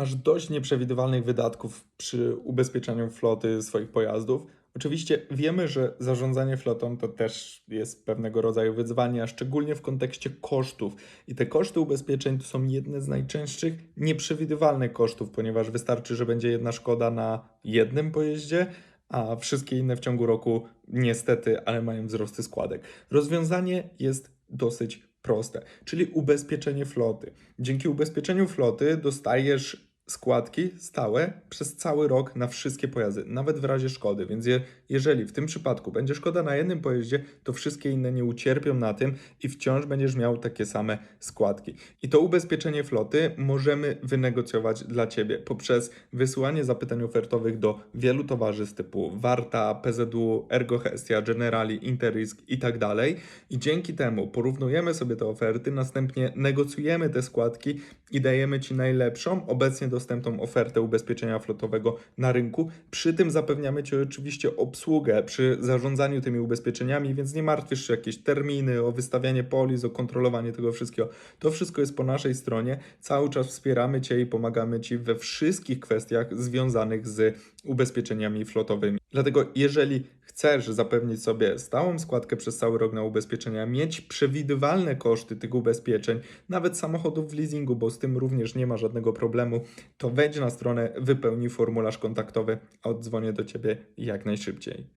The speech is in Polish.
Masz dość nieprzewidywalnych wydatków przy ubezpieczeniu floty swoich pojazdów. Oczywiście wiemy, że zarządzanie flotą to też jest pewnego rodzaju wyzwanie, a szczególnie w kontekście kosztów. I te koszty ubezpieczeń to są jedne z najczęstszych nieprzewidywalnych kosztów, ponieważ wystarczy, że będzie jedna szkoda na jednym pojeździe, a wszystkie inne w ciągu roku niestety, ale mają wzrosty składek. Rozwiązanie jest dosyć proste, czyli ubezpieczenie floty. Dzięki ubezpieczeniu floty dostajesz składki stałe przez cały rok na wszystkie pojazdy, nawet w razie szkody. Więc je, jeżeli w tym przypadku będzie szkoda na jednym pojeździe, to wszystkie inne nie ucierpią na tym i wciąż będziesz miał takie same składki. I to ubezpieczenie floty możemy wynegocjować dla Ciebie poprzez wysyłanie zapytań ofertowych do wielu towarzystw typu Warta, PZU, Ergohestia, Generali, Interrisk i tak dalej. I dzięki temu porównujemy sobie te oferty, następnie negocjujemy te składki i dajemy Ci najlepszą, obecnie dostępną ofertę ubezpieczenia flotowego na rynku. Przy tym zapewniamy Ci oczywiście obsługę przy zarządzaniu tymi ubezpieczeniami, więc nie martwisz się jakieś terminy, o wystawianie polis, o kontrolowanie tego wszystkiego. To wszystko jest po naszej stronie. Cały czas wspieramy Cię i pomagamy Ci we wszystkich kwestiach związanych z ubezpieczeniami flotowymi. Dlatego jeżeli chcesz zapewnić sobie stałą składkę przez cały rok na ubezpieczenia, mieć przewidywalne koszty tych ubezpieczeń, nawet samochodów w leasingu, bo z tym również nie ma żadnego problemu, to wejdź na stronę, wypełnij formularz kontaktowy, a oddzwonię do Ciebie jak najszybciej.